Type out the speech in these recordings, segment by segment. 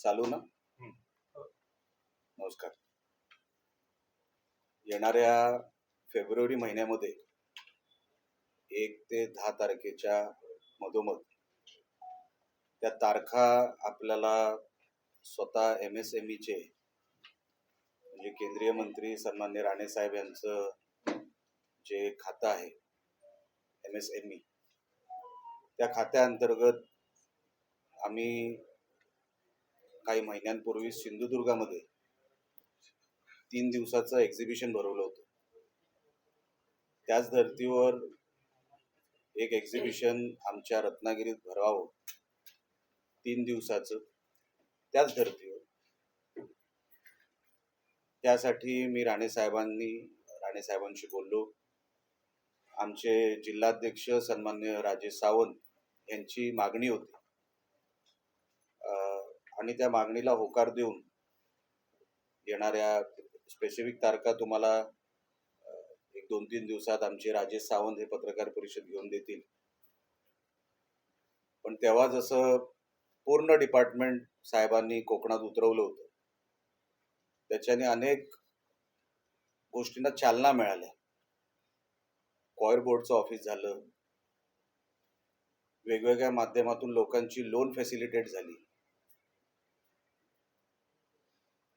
चालू ना? नमस्कार. येणाऱ्या फेब्रुवारी महिन्यामध्ये एक ते दहा तारखेच्या मधोमध त्या तारखा आपल्याला स्वतः एम एस एम ईचे म्हणजे केंद्रीय मंत्री सन्मान्य राणे साहेब यांचं जे खातं आहे एम एस एम ई त्या खात्याअंतर्गत आम्ही काही महिन्यांपूर्वी सिंधुदुर्गामध्ये तीन दिवसाचं एक्झिबिशन भरवलं होतं. त्याच धर्तीवर एक एक्झिबिशन आमच्या रत्नागिरीत भरवावं तीन दिवसाचं त्याच धर्तीवर. त्यासाठी मी राणे साहेबांनी राणे साहेबांशी बोललो. आमचे जिल्हाध्यक्ष सन्मान्य राजेश सावंत यांची मागणी होती. आणि त्या मागणीला होकार देऊन येणाऱ्या स्पेसिफिक तारखा तुम्हाला एक दोन तीन दिवसात आमचे राजेश सावंत हे पत्रकार परिषद घेऊन देतील. पण तेव्हा जसं पूर्ण डिपार्टमेंट साहेबांनी कोकणात उतरवलं होतं त्याच्याने अनेक गोष्टींना चालना मिळाल्या. कॉयर बोर्डचं ऑफिस झालं वेगवेगळ्या माध्यमातून लोकांची लोन फॅसिलिटेट झाली.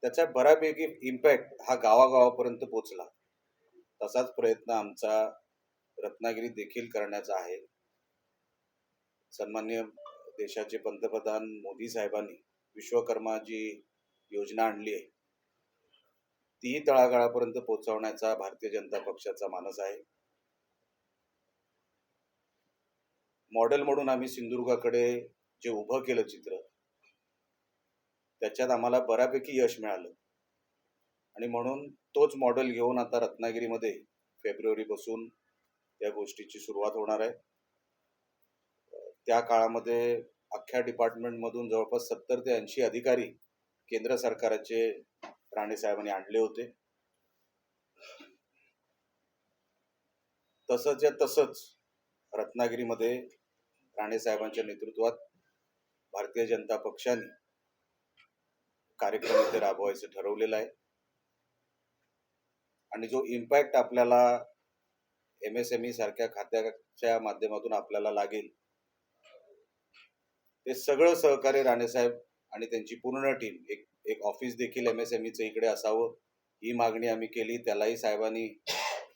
त्याचा बऱ्यापैकी इम्पॅक्ट हा गावागावापर्यंत पोचला तसाच प्रयत्न आमचा रत्नागिरीत देखील करण्याचा आहे. सन्मान्य देशाचे पंतप्रधान मोदी साहेबांनी विश्वकर्मा जी योजना आणली आहे. तीही तळागाळापर्यंत पोहोचवण्याचा भारतीय जनता पक्षाचा मानस आहे. मॉडेल म्हणून आम्ही सिंधुदुर्गाकडे जे उभं केलं चित्र त्याच्यात आम्हाला बऱ्यापैकी यश मिळालं. आणि म्हणून तोच मॉडेल घेऊन आता रत्नागिरीमध्ये फेब्रुवारीपासून त्या गोष्टीची सुरुवात होणार आहे. त्या काळामध्ये अख्ख्या डिपार्टमेंटमधून जवळपास सत्तर ते ऐंशी अधिकारी केंद्र सरकारचे राणे साहेबांनी आणले होते. तसंच या तसंच रत्नागिरीमध्ये राणे साहेबांच्या नेतृत्वात भारतीय जनता पक्षाने कार्यक्रम इथे राबवायचं ठरवलेलं आहे. आणि जो इम्पॅक्ट आपल्याला एम एस एम ई सारख्या खात्याच्या माध्यमातून आपल्याला लागेल ते सगळं सहकार्य राणेसाहेब आणि त्यांची पूर्ण टीम एक एक ऑफिस देखील एम एस एम ईचं इकडे असावं ही मागणी आम्ही केली. त्यालाही साहेबांनी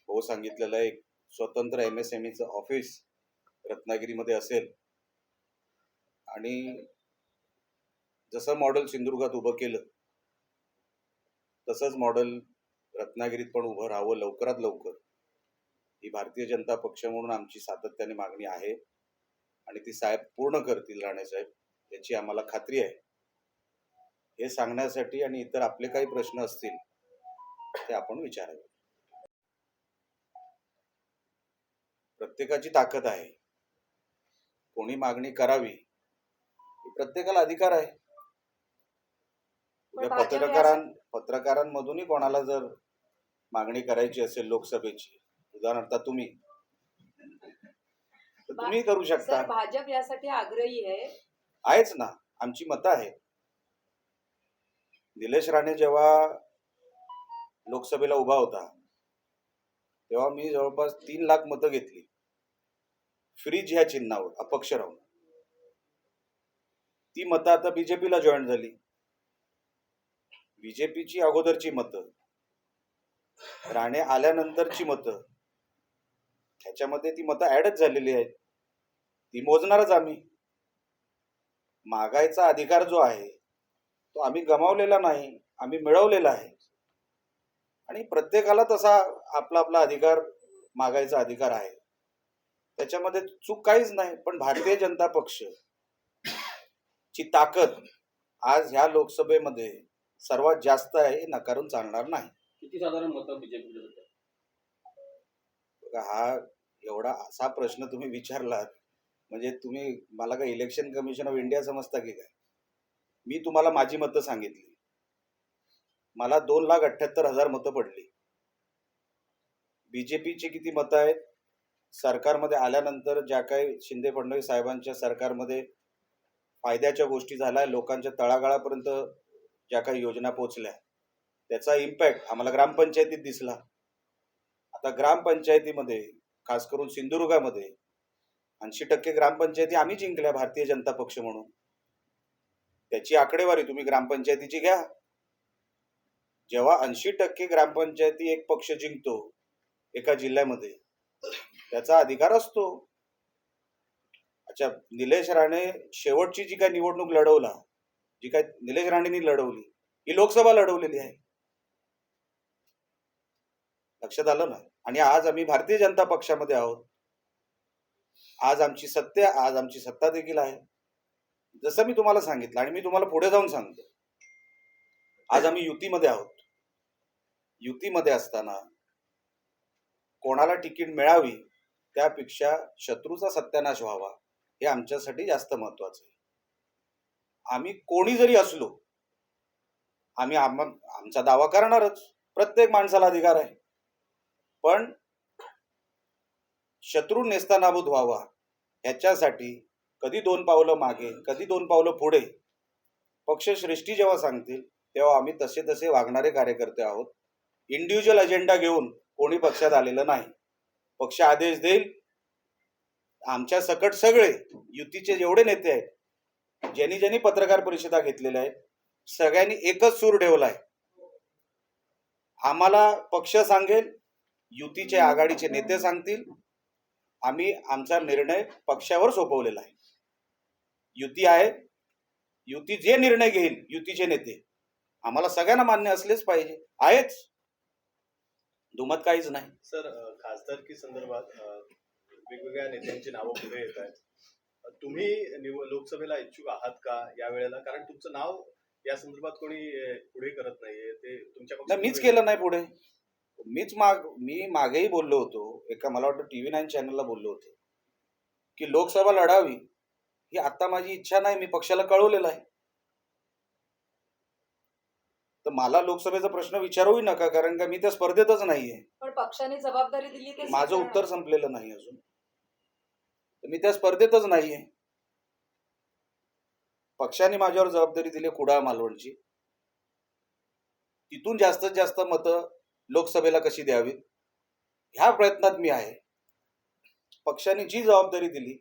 हो सांगितलेलं आहे एक स्वतंत्र एम एस एम ईचं ऑफिस रत्नागिरीमध्ये असेल. आणि जसं मॉडेल सिंधुदुर्गात उभं केलं तसंच मॉडेल रत्नागिरीत पण उभं राहावं लवकरात लवकर. ही भारतीय जनता पक्ष म्हणून आमची सातत्याने मागणी आहे. आणि ती साहेब पूर्ण करतील राणेसाहेब याची आम्हाला खात्री आहे. हे सांगण्यासाठी आणि इतर आपले काही प्रश्न असतील ते आपण विचारावे. प्रत्येकाची ताकद आहे. कोणी मागणी करावी ही प्रत्येकाला अधिकार आहे. पत्रकारां पत्रकारांमधूनही कोणाला जर मागणी करायची असेल लोकसभेची उदाहरणार्थ तुम्ही. तुम्ही करू शकता. भाजप यासाठी आग्रही आहे. आहेच ना. आमची मतं आहेत. निलेश राणे जेव्हा लोकसभेला उभा होता तेव्हा मी जवळपास तीन लाख मतं घेतली. फ्रीज ह्या चिन्हावर अपक्ष राहून. ती मतं आता बीजेपीला जॉईन झाली. बीजेपीची अगोदरची मतं राणे आल्यानंतरची मतं ह्याच्यामध्ये ती मतं ऍडच झालेली आहेत. ती मोजणारच आम्ही. मागायचा अधिकार जो आहे तो आम्ही गमावलेला नाही आम्ही मिळवलेला आहे. आणि प्रत्येकाला तसा आपला आपला अधिकार मागायचा अधिकार आहे. त्याच्यामध्ये चूक काहीच नाही पण भारतीय जनता पक्ष ची ताकद आज ह्या लोकसभेमध्ये सर्वात जास्त आहे हे नकारून चालणार नाही. किती साधारण मतं बघा, हा एवढा असा प्रश्न तुम्ही विचारलात म्हणजे तुम्ही मला काय इलेक्शन कमिशन ऑफ इंडिया समजता की काय? मी तुम्हाला माझी मतं सांगितली. मला दोन लाख अठ्याहत्तर हजार मतं पडली. बीजेपीची किती मतं आहेत? सरकारमध्ये आल्यानंतर ज्या काही शिंदे फडणवीस साहेबांच्या सरकारमध्ये फायद्याच्या गोष्टी झाल्या लोकांच्या तळागाळापर्यंत ज्या काही योजना पोचल्या त्याचा इम्पॅक्ट आम्हाला ग्रामपंचायतीत दिसला. आता ग्रामपंचायतीमध्ये खास करून सिंधुदुर्गामध्ये ऐंशी टक्के ग्रामपंचायती आम्ही जिंकल्या भारतीय जनता पक्ष म्हणून. त्याची आकडेवारी तुम्ही ग्रामपंचायतीची घ्या. जेव्हा ऐंशी टक्के ग्रामपंचायती एक पक्ष जिंकतो एका जिल्ह्यामध्ये त्याचा अधिकार असतो. अच्छा निलेश राणे शेवटची जी काय निवडणूक लढवला जी काय निलेश राणेंनी लढवली ही लोकसभा लढवलेली आहे. लक्षात आलं ना? आणि आज आम्ही भारतीय जनता पक्षामध्ये आहोत. आज आमची सत्य आज आमची सत्ता देखील आहे. जसं मी तुम्हाला सांगितलं आणि मी तुम्हाला पुढे जाऊन सांगतो. आज आम्ही युतीमध्ये आहोत. युतीमध्ये असताना कोणाला तिकीट मिळावी त्यापेक्षा शत्रूचा सत्यानाश व्हावा हे आमच्यासाठी जास्त महत्वाचं आहे. आम्ही कोणी जरी असलो आम्ही आम आमचा दावा करणारच. प्रत्येक माणसाला अधिकार आहे. पण शत्रू नेस्तानाबूत व्हावा ह्याच्यासाठी कधी दोन पावलं मागे कधी दोन पावलं पुढे पक्षश्रेष्ठी जेव्हा सांगतील तेव्हा आम्ही तसे तसे वागणारे कार्यकर्ते आहोत. इंडिव्हिज्युअल अजेंडा घेऊन कोणी पक्षात आलेलं नाही. पक्ष आदेश देईल. आमच्या सकट सगळे युतीचे जेवढे नेते आहेत ज्यांनी ज्यांनी पत्रकार परिषदा घेतलेल्या आहेत सगळ्यांनी एकच सूर ठेवला आहे आम्हाला पक्ष सांगेल युतीचे आघाडीचे नेते सांगतील. आम्ही आमचा निर्णय पक्षावर सोपवलेला आहे. युती आहे. युती जे निर्णय घेईल युतीचे नेते आम्हाला सगळ्यांना मान्य असलेच पाहिजे. आहेच. दुमत काहीच नाही. सर खासदारकी संदर्भात वेगवेगळ्या नेत्यांची नावं पुढे येत आहेत. तुम्ही लोकसभेला इच्छुक आहात का या वेळेला? कारण तुमचं नाव या संदर्भात कोणी पुढे करत नाहीये. ते तुमच्या मीच केलं नाही पुढे. मीच माग मी मागेही बोललो होतो. एका मला वाटतं टीव्ही नाईन चॅनलला बोललो होतो. की लोकसभा लढावी ही आता माझी इच्छा नाही. मी पक्षाला कळवलेलं आहे. तर मला लोकसभेचा प्रश्न विचारूही नका कारण का मी त्या स्पर्धेतच नाहीये. पण पक्षाने जबाबदारी दिली ते माझं स्वीकारणार. उत्तर संपलेलं नाही अजून. तर मी त्या स्पर्धेतच नाहीये. पक्षाने माझ्यावर जबाबदारी दिली कुडाळ मालवणची. तिथून जास्तीत जास्त मतं लोकसभेला कशी द्यावी ह्या प्रयत्नात मी आहे. पक्षाने जी जबाबदारी दिली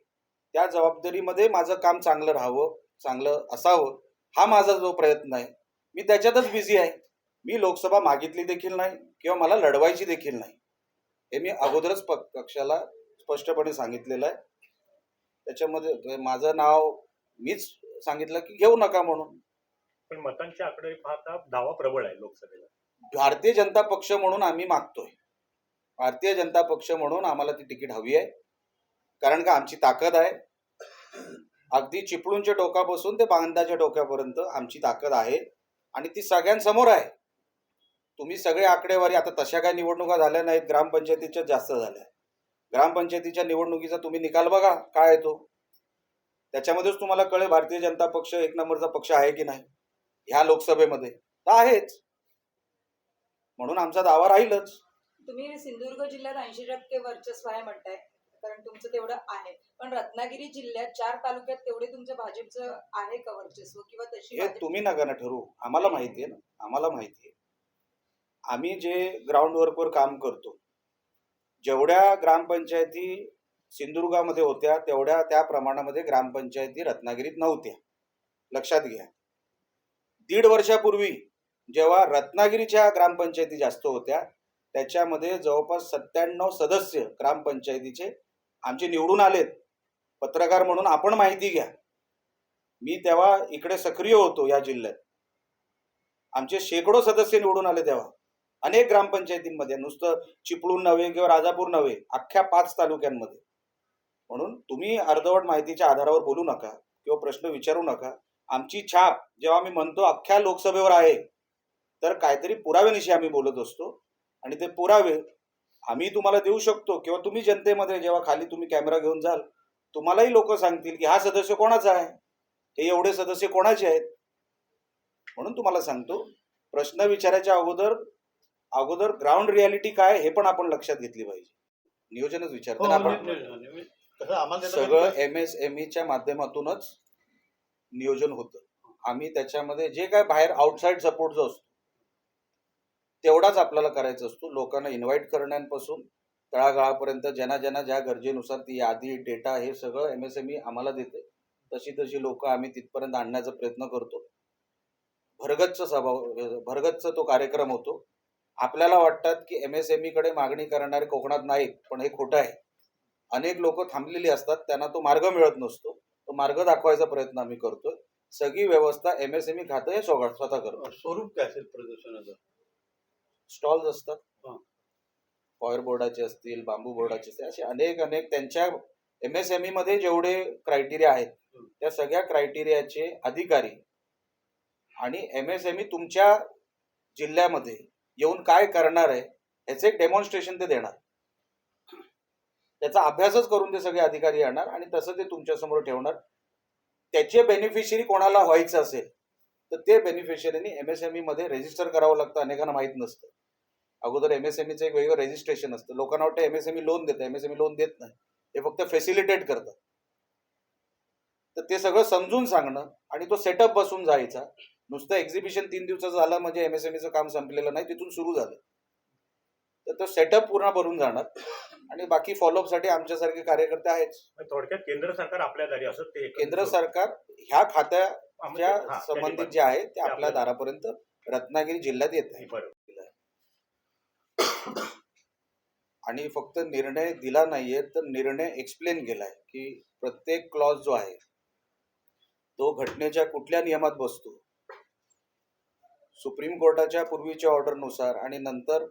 त्या जबाबदारीमध्ये माझं काम चांगलं राहावं चांगलं असावं हा माझा जो प्रयत्न आहे. मी त्याच्यातच बिझी आहे. मी लोकसभा मागितली देखील नाही किंवा मला लढवायची देखील नाही. हे मी अगोदरच पक्षाला स्पष्टपणे सांगितलेलं आहे. त्याच्यामध्ये माझं नाव मीच सांगितलं की घेऊ नका म्हणून. पण मतांची आकडेवारी पाहता दावा प्रबळ आहे लोकसभेला. भारतीय जनता पक्ष म्हणून आम्ही मागतोय. भारतीय जनता पक्ष म्हणून आम्हाला ती तिकीट हवी आहे. कारण का आमची ताकद आहे. अगदी चिपळूणच्या टोकापासून ते बांधाच्या टोक्यापर्यंत आमची ताकद आहे. आणि ती सगळ्यांसमोर आहे. तुम्ही सगळे आकडेवारी आता तशा काही निवडणुका झाल्या नाहीत ग्रामपंचायतीच्या जास्त झाल्या. ग्रामपंचायतीच्या निवडणुकीचा तुम्ही निकाल बघा काय येतो त्याच्यामध्येच तुम्हाला कळेल भारतीय जनता पक्ष एक नंबरचा पक्ष आहे की नाही ह्या लोकसभेमध्ये. तर आहेच. म्हणून आमचा दावा राहीलच. तुम्ही सिंधुदुर्ग जिल्ह्यात ऐंशी टक्के वर्चस्व आहे म्हणताय. कारण तुमचं तेवढं आहे. पण रत्नागिरी जिल्ह्यात चार तालुक्यात तेवढे तुमचं भाजपचं आहे का वर्चस्व किंवा तशी हे भाजप- तुम्ही नका ना ठरवू. आम्हाला माहिती आहे ना. आम्हाला माहिती आहे. आम्ही जे ग्राउंड वर्कवर काम करतो जेवढ्या ग्रामपंचायती सिंधुदुर्गामध्ये होत्या तेवढ्या त्या प्रमाणामध्ये ग्रामपंचायती रत्नागिरीत नव्हत्या. लक्षात घ्या. दीड वर्षापूर्वी जेव्हा रत्नागिरीच्या ग्रामपंचायती जास्त होत्या त्याच्यामध्ये जवळपास सत्त्याण्णव सदस्य ग्रामपंचायतीचे आमचे निवडून आलेत. पत्रकार म्हणून आपण माहिती घ्या. मी तेव्हा इकडे सक्रिय होतो या जिल्ह्यात. आमचे शेकडो सदस्य निवडून आले तेव्हा. अनेक ग्रामपंचायतींमध्ये नुसतं चिपळूण नव्हे किंवा राजापूर नव्हे अख्ख्या पाच तालुक्यांमध्ये. म्हणून तुम्ही अर्धवट माहितीच्या आधारावर बोलू नका किंवा प्रश्न विचारू नका. आमची छाप जेव्हा आम्ही म्हणतो अख्ख्या लोकसभेवर आहे तर काहीतरी पुराव्यानिशी आम्ही बोलत असतो. आणि ते पुरावे आम्ही तुम्हाला देऊ शकतो किंवा तुम्ही जनतेमध्ये जेव्हा खाली तुम्ही कॅमेरा घेऊन जाल तुम्हालाही लोक सांगतील की हा सदस्य कोणाचा आहे? हे एवढे सदस्य कोणाचे आहेत? म्हणून तुम्हाला सांगतो प्रश्न विचारायच्या अगोदर अगोदर ग्राउंड रियालिटी काय हे पण आपण लक्षात घेतली पाहिजे. नियोजनच हो, विचारतो ना आपण त्याचं सगळं एम एस एम ईच्या माध्यमातूनच नियोजन होतं. आम्ही त्याच्यामध्ये जे काय बाहेर आउटसाईड सपोर्ट जो असतो तेवढाच आपल्याला करायचा असतो. लोकांना इन्व्हाइट करण्यापासून तळागाळापर्यंत ज्यांना ज्यांना ज्या गरजेनुसार ती यादी डेटा हे सगळं एम एस एम ई आम्हाला देते. तशी तशी लोक आम्ही तिथपर्यंत आणण्याचा प्रयत्न करतो. भरगच्च सभा भरगच्च तो कार्यक्रम होतो. आपल्याला वाटतात की एम एस एमकडे मागणी करणारे कोकणात नाहीत पण हे खोटं आहे. अनेक लोक थांबलेली असतात त्यांना तो मार्ग मिळत नसतो. तो मार्ग दाखवायचा प्रयत्न आम्ही करतोय. सगळी व्यवस्था एम एस एम ई खातं हे स्वतः स्वतः करतो स्वरूप काय असेल प्रदर्शनाचं? स्टॉल्स असतात. पॉवर बोर्डाचे असतील बांबू बोर्डाचे असतील असे अनेक अनेक त्यांच्या एम एस एम ई मध्ये जेवढे क्रायटेरिया आहेत. त्या सगळ्या क्रायटेरियाचे अधिकारी आणि एम एस एम ई तुमच्या जिल्ह्यामध्ये येऊन काय करणार आहे याचं एक डेमॉन्स्ट्रेशन ते देणार त्याचा अभ्यासच करून ते सगळे अधिकारी येणार आणि तसं ते तुमच्यासमोर ठेवणार त्याचे बेनिफिशियरी कोणाला व्हायचं असेल तर ते बेनिफिशियरीनी एम एस एममध्ये रजिस्टर करावं लागतं अनेकांना माहीत नसतं. अगोदर एम एस एम एक वेगळं रजिस्ट्रेशन असतं. लोकांना वाटतं M S M E loan देतं एम एस एम लोन देत नाही. ते फक्त फेसिलिटेट करतं तर ते सगळं समजून सांगणं आणि तो सेटअप बसून जायचा. नुसतं एक्झिबिशन तीन दिवसाचं झालं म्हणजे एम एस एम काम संपलेलं नाही तिथून सुरू झालं. तर तो सेटअप पूर्ण भरून जाणार. आणि बाकी फॉलोअपसाठी आमच्यासारखे कार्यकर्ते आहेच थोडक्यात केंद्र सरकार आपल्या दारी असं ते केंद्र सरकार ह्या खात्याच्या त्या संबंधित. जे आहे ते आपल्या दारापर्यंत रत्नागिरी जिल्ह्यात येत आहे. आणि फक्त निर्णय दिला नाहीये तर निर्णय एक्सप्लेन केलाय की प्रत्येक क्लॉज जो आहे तो घटनेच्या कुठल्या नियमात बसतो? सुप्रीम कोर्टाच्या पूर्वीच्या ऑर्डरनुसार आणि नंतर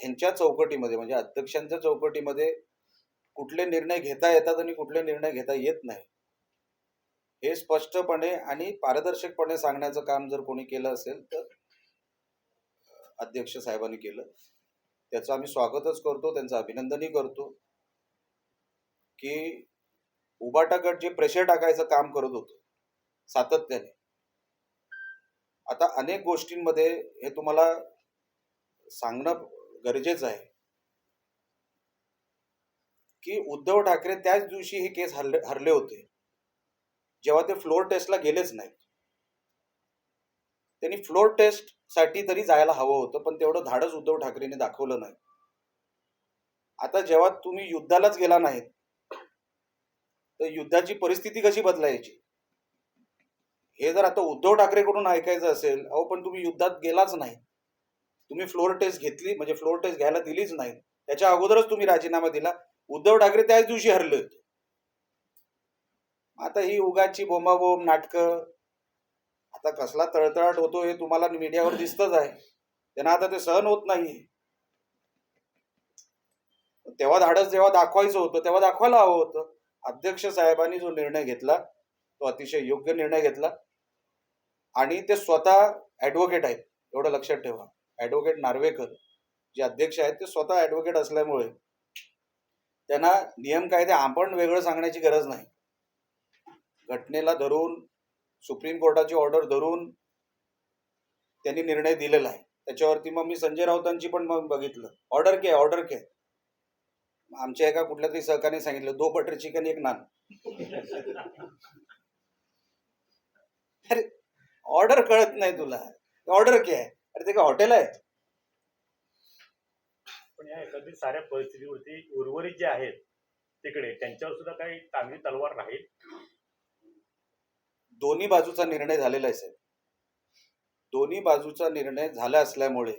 ह्यांच्या चौकटीमध्ये म्हणजे अध्यक्षांच्या चौकटीमध्ये कुठले निर्णय घेता येतात आणि कुठले निर्णय घेता येत नाही. हे स्पष्टपणे आणि पारदर्शकपणे सांगण्याचं काम जर कोणी केलं असेल तर अध्यक्ष साहेबांनी केलं. त्याचं आम्ही स्वागतच करतो त्यांचं अभिनंदनही करतो की उबाटाकट जे प्रेशर टाकायचं काम करत होतं सातत्याने. आता अनेक गोष्टींमध्ये हे तुम्हाला सांगणं गरजेचं आहे. की उद्धव ठाकरे त्याच दिवशी हे केस हरले हरले होते. जेव्हा ते फ्लोर टेस्टला गेलेच नाहीत. त्यांनी फ्लोर टेस्टसाठी तरी जायला हवं होतं पण तेवढं धाडस उद्धव ठाकरेंनी दाखवलं नाही. आता जेव्हा तुम्ही युद्धालाच गेला नाहीत तर युद्धाची परिस्थिती कशी बदलायची? हे जर आता उद्धव ठाकरेकडून ऐकायचं असेल अहो पण तुम्ही युद्धात गेलाच नाही तुम्ही फ्लोअर टेस्ट घेतली म्हणजे फ्लोर टेस्ट घ्यायला दिलीच नाही. त्याच्या अगोदरच तुम्ही राजीनामा दिला. उद्धव ठाकरे त्याच दिवशी हरले होते. आता ही उगाची बोंबाबोंब नाटकं आता कसला तळतळाट होतो हे तुम्हाला मीडियावर दिसतच आहे. त्यांना आता ते सहन होत नाही तेव्हा धाडस जेव्हा दाखवायचं होतं तेव्हा दाखवायला हवं होतं. अध्यक्ष साहेबांनी जो निर्णय घेतला तो अतिशय योग्य निर्णय घेतला. आणि ते स्वतः ऍडव्होकेट आहेत एवढं लक्षात ठेवा. ॲडव्होकेट नार्वेकर जे अध्यक्ष आहेत ते स्वतः ॲडव्होकेट असल्यामुळे त्यांना नियम कायदे आपण वेगळं सांगण्याची गरज नाही. घटनेला धरून सुप्रीम कोर्टाची ऑर्डर धरून त्यांनी निर्णय दिलेला आहे. त्याच्यावरती मग मी संजय राऊतांची पण मग बघितलं. ऑर्डर के ऑर्डर के. आमच्या एका कुठल्या तरी सहकार्याने सांगितलं दो बटर चिकन एक नान अरे ऑर्डर कळत नाही तुला. ऑर्डर के आहे. अरे ते काय हॉटेल आहे? पण या एकंदरीत साऱ्या परिस्थितीवरती उर्वरित जे आहेत तिकडे त्यांच्यावर सुद्धा काही चांगली तलवार राहील? दोन्ही बाजूचा निर्णय झालेला आहे साहेब. दोन्ही बाजूचा निर्णय झाला असल्यामुळे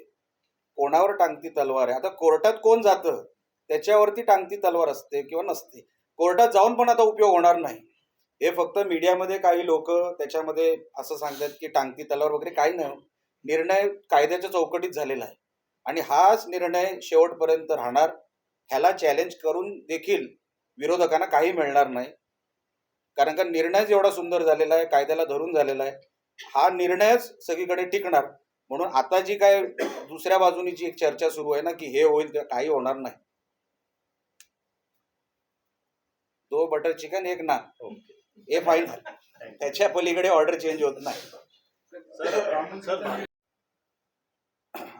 कोणावर टांगती तलवार आहे? आता कोर्टात कोण जातं? त्याच्यावरती टांगती तलवार असते किंवा नसते. कोर्टात जाऊन पण आता उपयोग होणार नाही. हे फक्त मीडियामध्ये काही लोक त्याच्यामध्ये असं सांगतात की टांगती तलवार वगैरे काही नाही. निर्णय कायद्याच्या चौकटीत झालेला आहे. आणि हाच निर्णय शेवटपर्यंत राहणार ह्याला चॅलेंज करून देखील विरोधकांना काही मिळणार नाही. कारण का निर्णयच एवढा सुंदर झालेला आहे कायद्याला धरून झालेला आहे. हा निर्णयच सगळीकडे टिकणार. म्हणून आता जी काय दुसऱ्या बाजूनी जी एक चर्चा सुरू आहे ना की हे होईल ते काही होणार नाही. दो बटर चिकन एक नान. हे फायनल त्याच्या पलीकडे ऑर्डर चेंज होत नाही. सर सर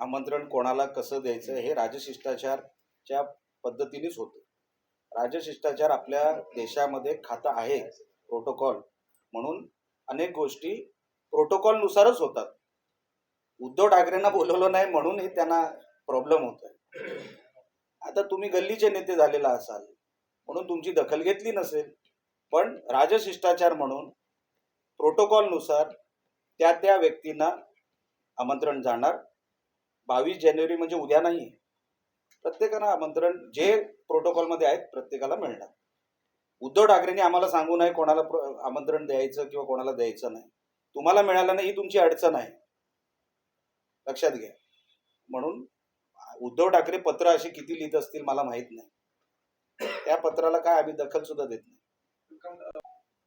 आमंत्रण कोणाला कसं द्यायचं हे राजशिष्टाचारच्या पद्धतीनेच होतं. राजशिष्टाचार आपल्या देशामध्ये खातं आहे प्रोटोकॉल म्हणून अनेक गोष्टी प्रोटोकॉलनुसारच होतात. उद्धव ठाकरेंना बोलवलं नाही म्हणूनही त्यांना प्रॉब्लेम होत आहे. आता तुम्ही गल्लीचे नेते झालेला असाल म्हणून तुमची दखल घेतली नसेल पण राजशिष्टाचार म्हणून प्रोटोकॉलनुसार त्या त्या व्यक्तींना आमंत्रण जाणार बावीस जानेवारी म्हणजे उद्या नाही. प्रत्येकाला आमंत्रण जे प्रोटोकॉलमध्ये आहेत प्रत्येकाला मिळणार. उद्धव ठाकरेंनी आम्हाला सांगू नये कोणाला आमंत्रण द्यायचं किंवा कोणाला द्यायचं नाही. तुम्हाला मिळालं नाही ही तुमची अडचण आहे. लक्षात घ्या. म्हणून उद्धव ठाकरे पत्र अशी किती लिहित असतील मला माहीत नाही. त्या पत्राला काय आम्ही दखल सुद्धा देत नाही.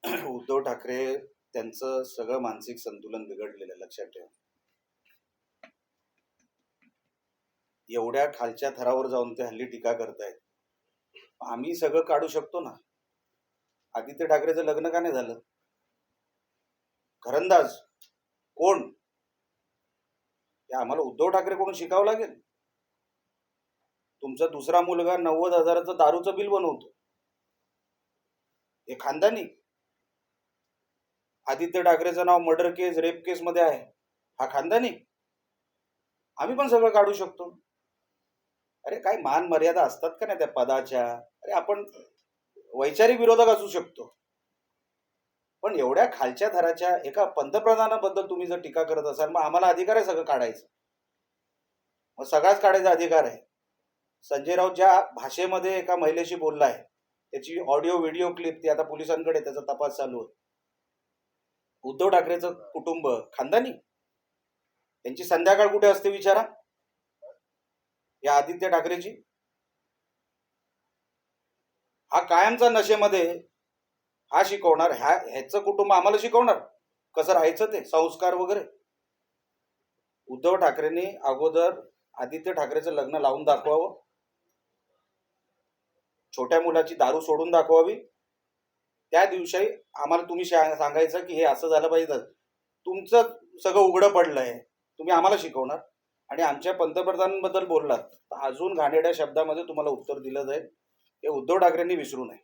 उद्धव ठाकरे त्यांचं सगळं मानसिक संतुलन बिघडलेलं आहे लक्षात ठेवा. एवढ्या खालच्या थरावर जाऊन ते हल्ली टीका करतायत. आम्ही सगळं काढू शकतो ना? आदित्य ठाकरेचं लग्न का नाही झालं? घरंदाज कोण? ते आम्हाला उद्धव ठाकरे कोण शिकावं लागेल. तुमचा दुसरा मुलगा नव्वद हजाराचं दारूचं बिल बनवतो. हे खानदानी. आदित्य ठाकरेचं नाव मर्डर केस रेप केस मध्ये आहे. हा खानदानी. आम्ही पण सगळं काढू शकतो. अरे काय मान मर्यादा असतात का नाही त्या पदाच्या? अरे आपण वैचारिक विरोधक असू शकतो. पण एवढ्या खालच्या थराच्या एका पंतप्रधानाबद्दल तुम्ही जर टीका करत असाल मग आम्हाला अधिकार आहे सगळं काढायचं. मग सगळाच काढायचा अधिकार आहे. संजय राऊत ज्या भाषेमध्ये एका महिलेशी बोलला आहे त्याची ऑडिओ व्हिडिओ क्लिप ती आता पोलिसांकडे त्याचा तपास चालू होत उद्धव ठाकरेचं कुटुंब खानदानी? त्यांची संध्याकाळ कुठे असते विचारा. या आदित्य ठाकरेची हा कायमचा नशेमध्ये हा शिकवणार ह्या ह्याचं कुटुंब आम्हाला शिकवणार? कसं राहायचं ते? संस्कार वगैरे? उद्धव ठाकरेंनी अगोदर आदित्य ठाकरेचं लग्न लावून दाखवावं. छोट्या मुलाची दारू सोडून दाखवावी. त्या दिवशी आम्हाला तुम्ही शा- सांगायचं की हे असं झालं पाहिजे. तुमचं सगळं उघडं पडलं आहे तुम्ही आम्हाला शिकवणार. आणि आमच्या पंतप्रधानांबद्दल बोललात तर अजून घाणेरड्या शब्दामध्ये तुम्हाला उत्तर दिलं जाईल. हे उद्धव ठाकरेंनी विसरू नये.